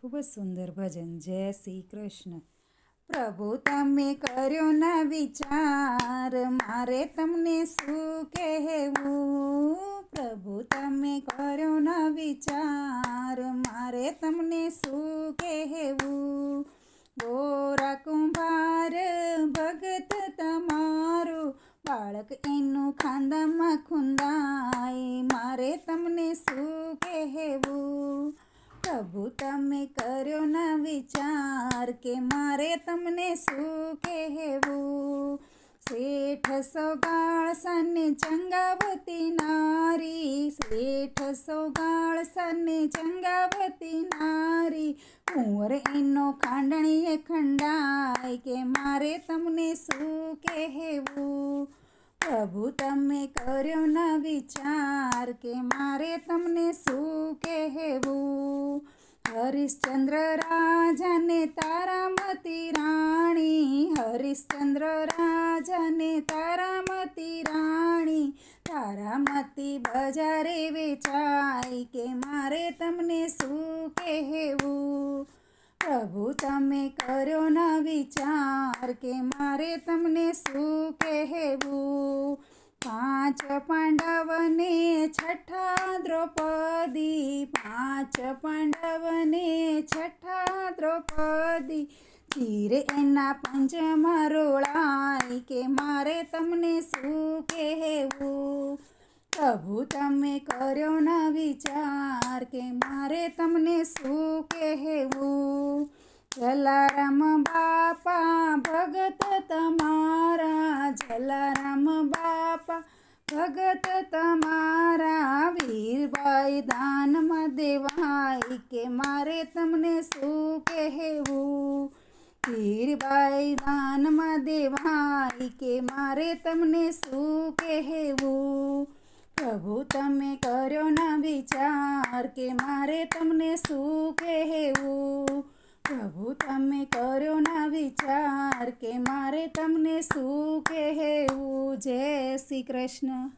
ખૂબ જ સુંદર ભજન. જય શ્રી કૃષ્ણ. પ્રભુ તમે કર્યો ના વિચાર, મારે તમને શું કહેવું? પ્રભુ તમે કર્યો ના વિચાર, મારે તમને શું કહેવું? ગોરા કુંભાર, ભગત તમારું, બાળક એનું ખાંદામાં ખૂંદાય, મારે તમને શું કહેવું? પ્રભુ, તમે કર્યો ના વિચાર કે મારે તમને શું કહેવું શેઠ સોગાળ સને ચંગાવતી નારી, શેઠ સોગાળ સને ચંગાવતી નારી, કુંવર એનો ખાંડણીએ ખંડાય કે મારે તમને શું કહેવું પ્રભુ, તમે કર્યો ન વિચાર કે મારે તમને શું કહેવું? હરિશ્ચંદ્ર રાજાને તારામતી રાણી, હરિશ્ચંદ્ર રાજાને તારામતી રાણી તારામતી બજારે વેચાય કે મારે તમને શું કહેવું? પ્રભુ, તમે કર્યો ન વિચાર કે મારે તમને શું પાંચ પાંડવને છઠ્ઠા દ્રૌપદી, પાંચ પાંડવને છઠ્ઠા દ્રૌપદી. ચીરે એના પંચમાં રોળાય કે મારે તમને શું કહેવું? પ્રભુ, તમે કર્યો ના વિચાર કે મારે તમને શું કહેવું? જલારામ બાપા, ભગત તમારા, જલારામ બાપા ભગત તમારા વીરબાઈ દાનમાં દેવાય કે મારે તમને શું કહેવું વીરબાઈ દાનમાં દેવાય કે મારે તમને શું કહેવું પ્રભુ તમે કર્યો ના વિચાર કે મારે તમને શું કહેવું પ્રભુ તમે કર્યો ના વિચાર કે મારે તમને શું કહેવું જય શ્રી કૃષ્ણ.